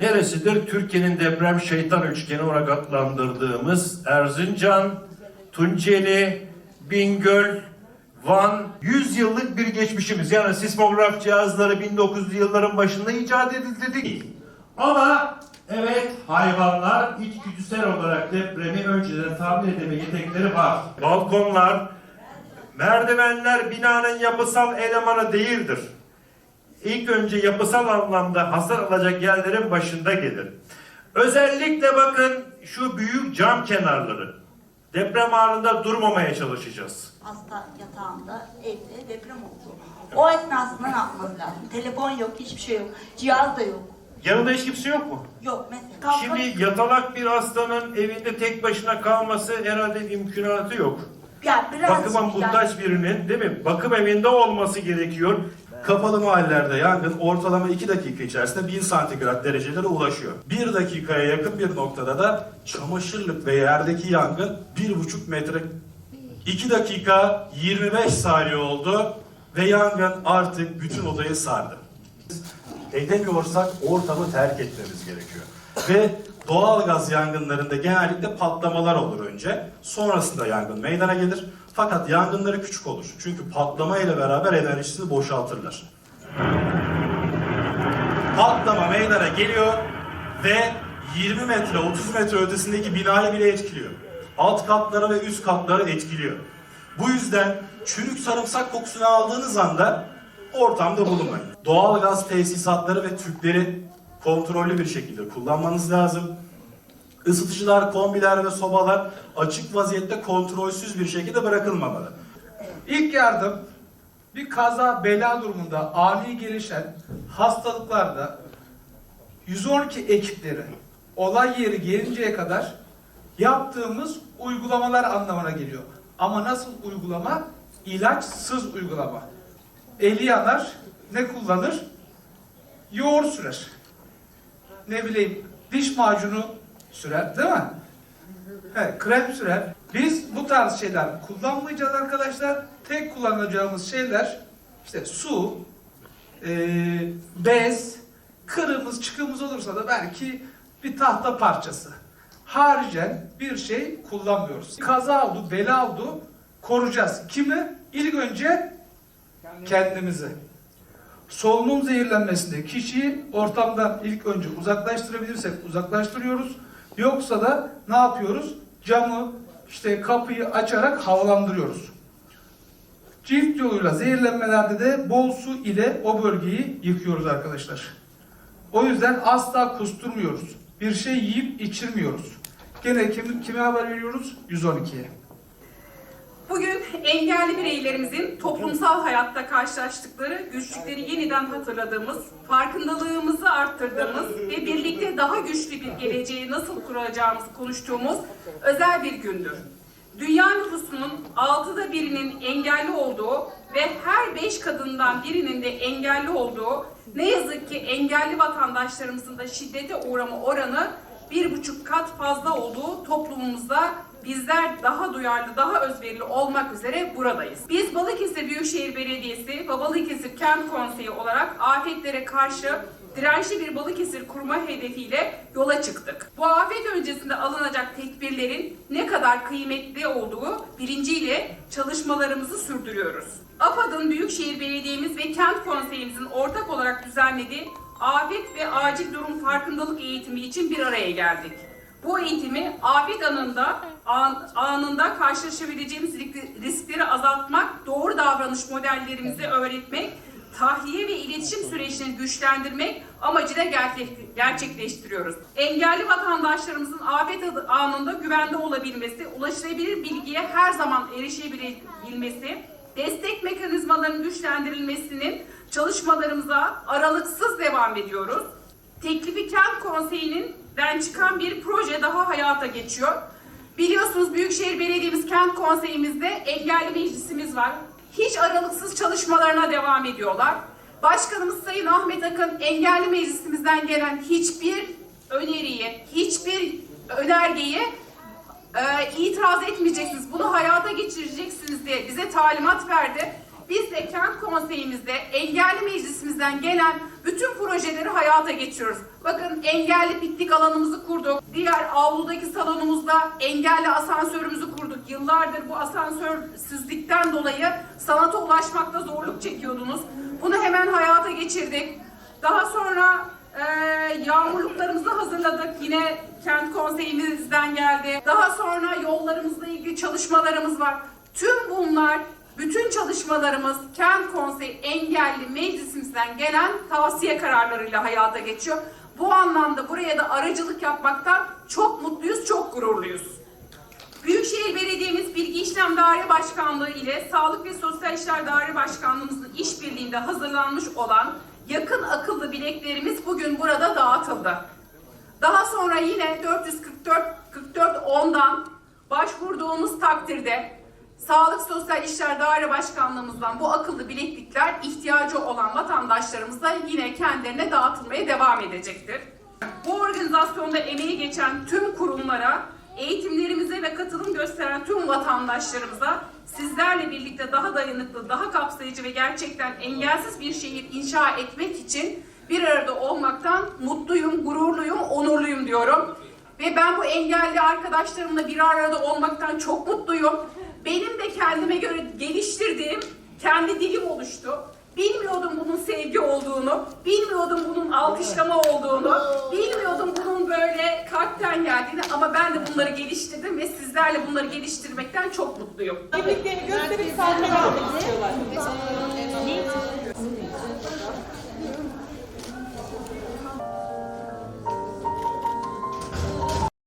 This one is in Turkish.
neresidir? Türkiye'nin deprem şeytan üçgeni olarak adlandırdığımız Erzincan, Tunceli, Bingöl, Van 100 yıllık bir geçmişimiz. Yani sismograf cihazları 1900'lü yılların başında icat edildi değil. Ama evet hayvanlar içgüdüsel olarak depremi önceden tahmin edeme yetenekleri var. Balkonlar, merdivenler binanın yapısal elemanı değildir. İlk önce yapısal anlamda hasar alacak yerlerin başında gelir. Özellikle bakın şu büyük cam kenarları. Deprem anında durmamaya çalışacağız. hasta yatağında evde deprem oldu. O esnasında ne yapmamız lazım? Telefon yok, hiçbir şey yok. Cihaz da yok. Yanında hiç kimse yok mu? Yok mesela. Kalkıp- Şimdi yatalak bir hastanın evinde tek başına kalması herhalde imkanatı yok. ya biraz Bakıma muhtaç birinin değil mi? Bakım evinde olması gerekiyor. Kapalı mahallelerde yangın ortalama 2 dakika içerisinde 1000 santigrat derecelere ulaşıyor. 1 dakikaya yakın bir noktada da çamaşırlık ve yerdeki yangın 1,5 metre 2 dakika 25 saniye oldu ve yangın artık bütün odayı sardı. Edemiyorsak ortamı terk etmemiz gerekiyor. Ve doğal gaz yangınlarında genellikle patlamalar olur önce. Sonrasında yangın meydana gelir. Fakat yangınları küçük olur. Çünkü patlama ile beraber enerjisini boşaltırlar. Patlama meydana geliyor ve 20 metre 30 metre ötesindeki binayı bile etkiliyor. Alt katları ve üst katları etkiliyor. Bu yüzden çürük sarımsak kokusunu aldığınız anda ortamda bulunmayın. Doğal gaz tesisatları ve tüpleri kontrollü bir şekilde kullanmanız lazım. Isıtıcılar, kombiler ve sobalar açık vaziyette kontrolsüz bir şekilde bırakılmamalı. İlk yardım bir kaza bela durumunda ani gelişen hastalıklarda 112 ekipleri olay yeri gelinceye kadar yaptığımız uygulamalar anlamına geliyor. Ama nasıl uygulama? İlaçsız uygulama. Eli yanar, ne kullanır? Yoğurt sürer. Ne bileyim, diş macunu sürer, değil mi? Evet, krem sürer. Biz bu tarz şeyler kullanmayacağız arkadaşlar. Tek kullanacağımız şeyler işte su, eee, bez, kırımız çıkımız olursa da belki bir tahta parçası. Haricen bir şey kullanmıyoruz. Kaza oldu, bela oldu, koruyacağız. Kimi? İlk önce kendimizi. Solunum zehirlenmesinde kişiyi ortamdan ilk önce uzaklaştırabilirsek uzaklaştırıyoruz. Yoksa da ne yapıyoruz? Camı, işte kapıyı açarak havalandırıyoruz. Çift yoluyla zehirlenmelerde de bol su ile o bölgeyi yıkıyoruz arkadaşlar. O yüzden asla kusturmuyoruz. Bir şey yiyip içirmiyoruz. Gene kim, kime haber veriyoruz? 112'ye. Engelli bireylerimizin toplumsal hayatta karşılaştıkları güçlükleri yeniden hatırladığımız, farkındalığımızı arttırdığımız ve birlikte daha güçlü bir geleceği nasıl kuracağımızı konuştuğumuz özel bir gündür. Dünya nüfusunun altıda birinin engelli olduğu ve her beş kadından birinin de engelli olduğu, ne yazık ki engelli vatandaşlarımızın da şiddete uğrama oranı bir buçuk kat fazla olduğu toplumumuzda bizler daha duyarlı, daha özverili olmak üzere buradayız. Biz Balıkesir Büyükşehir Belediyesi ve Balıkesir Kent Konseyi olarak afetlere karşı dirençli bir Balıkesir kurma hedefiyle yola çıktık. Bu afet öncesinde alınacak tedbirlerin ne kadar kıymetli olduğu bilinciyle çalışmalarımızı sürdürüyoruz. AFAD'ın Büyükşehir Belediye'miz ve Kent Konseyimizin ortak olarak düzenlediği afet ve acil durum farkındalık eğitimi için bir araya geldik. Bu eğitimi afet anında an- anında karşılaşabileceğimiz risk- riskleri azaltmak, doğru davranış modellerimizi öğretmek, tahliye ve iletişim süreçlerini güçlendirmek amacıyla gerçek- gerçekleştiriyoruz. Engelli vatandaşlarımızın afet anında güvende olabilmesi, ulaşılabilir bilgiye her zaman erişebilmesi, destek mekanizmalarının güçlendirilmesinin çalışmalarımıza aralıksız devam ediyoruz. Teklifi Kent Konseyi'nden çıkan bir proje daha hayata geçiyor. Biliyorsunuz Büyükşehir Belediye'miz Kent Konseyimizde engelli meclisimiz var. Hiç aralıksız çalışmalarına devam ediyorlar. Başkanımız Sayın Ahmet Akın engelli meclisimizden gelen hiçbir öneriye, hiçbir önergeye e, itiraz etmeyeceksiniz, bunu hayata geçireceksiniz diye bize talimat verdi. Biz de kent konseyimizde engelli meclisimizden gelen bütün projeleri hayata geçiriyoruz. Bakın engelli piknik alanımızı kurduk. Diğer avludaki salonumuzda engelli asansörümüzü kurduk. Yıllardır bu asansörsüzlükten dolayı sanata ulaşmakta zorluk çekiyordunuz. Bunu hemen hayata geçirdik. Daha sonra e, yağmurluklarımızı hazırladık. Yine kent konseyimizden geldi. Daha sonra yollarımızla ilgili çalışmalarımız var. Tüm bunlar, bütün çalışmalarımız Kent Konseyi Engelli Meclisimizden gelen tavsiye kararlarıyla hayata geçiyor. Bu anlamda buraya da aracılık yapmaktan çok mutluyuz, çok gururluyuz. Büyükşehir Belediye'miz Bilgi İşlem Daire Başkanlığı ile Sağlık ve Sosyal İşler Daire Başkanlığımızın işbirliğinde hazırlanmış olan yakın akıllı bileklerimiz bugün burada dağıtıldı. Daha sonra yine 444 44 10'dan başvurduğumuz takdirde Sağlık Sosyal İşler Daire Başkanlığımızdan bu akıllı bileklikler ihtiyacı olan vatandaşlarımıza yine kendilerine dağıtılmaya devam edecektir. Bu organizasyonda emeği geçen tüm kurumlara, eğitimlerimize ve katılım gösteren tüm vatandaşlarımıza sizlerle birlikte daha dayanıklı, daha kapsayıcı ve gerçekten engelsiz bir şehir inşa etmek için bir arada olmaktan mutluyum, gururluyum, onurluyum diyorum. Ve ben bu engelli arkadaşlarımla bir arada olmaktan çok mutluyum. Kendime göre geliştirdiğim kendi dilim oluştu. Bilmiyordum bunun sevgi olduğunu, bilmiyordum bunun alkışlama olduğunu, bilmiyordum bunun böyle kalpten geldiğini ama ben de bunları geliştirdim ve sizlerle bunları geliştirmekten çok mutluyum. Kimliklerini gösterip sahneye almak istiyorlar.